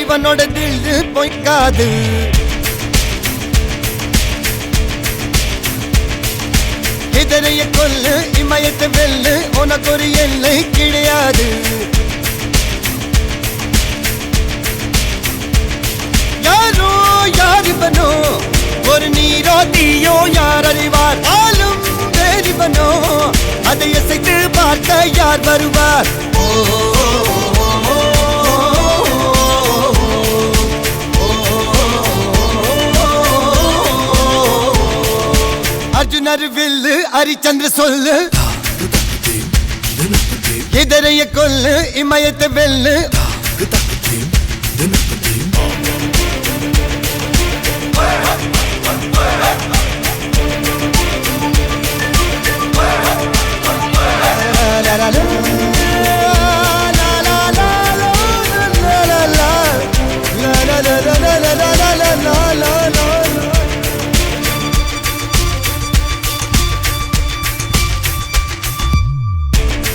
இவனோட தில்லு பொய்க்காது. இதனைய கொல்லு இமயத்தை வெல்லு உனக்கு ஒரு எல்லை கிடையாது. யாரோ யார் இவனோ? ஒரு நீரோ தீயோ யார் அறிவார்? ஆளும் வேறிவனோ அதை இசைத்து பார்க்க யார் வருவார்? ஓ, அர்ஜுனர் வில்லு ஹரிச்சந்திர சொல்லு. இதரைய கொல்லு இமயத்தை வெல்லு.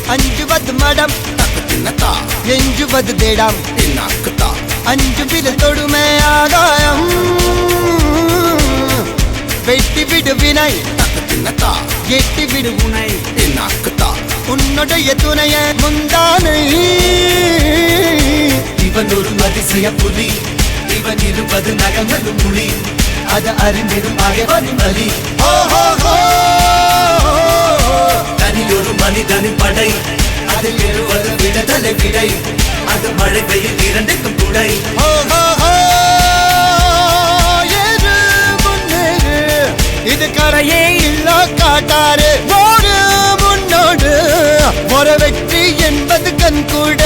அஞ்சுவது மடம். எஞ்சுவது தேடம். அஞ்சு வித தொடுமை ஆதாயம் வெட்டி விடு வினை. எட்டி விடு உனை. உன்னுடைய துணைய முந்தானை. இவன் ஒரு அதிசய புலி. இவன் இருபது நகங்களும் மொழி அது அறிந்திடும் அயவனின் வலி. ஓஹோ விடுதலை விடை அது மழை வெயில் இரண்டுக்கும் குடை. இது கரையே இல்ல காட்டாரு. ஓடு முன்னோடு. ஒரு வெற்றி என்பது கண் கூட.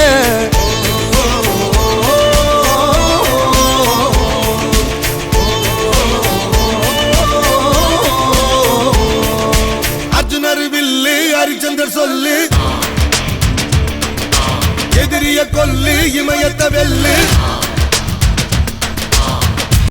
அர்ஜுனர் வில்லு ஹரிச்சந்தர் சொல்லு. எதிரிய கொல்லு இமயத்த வெல்லு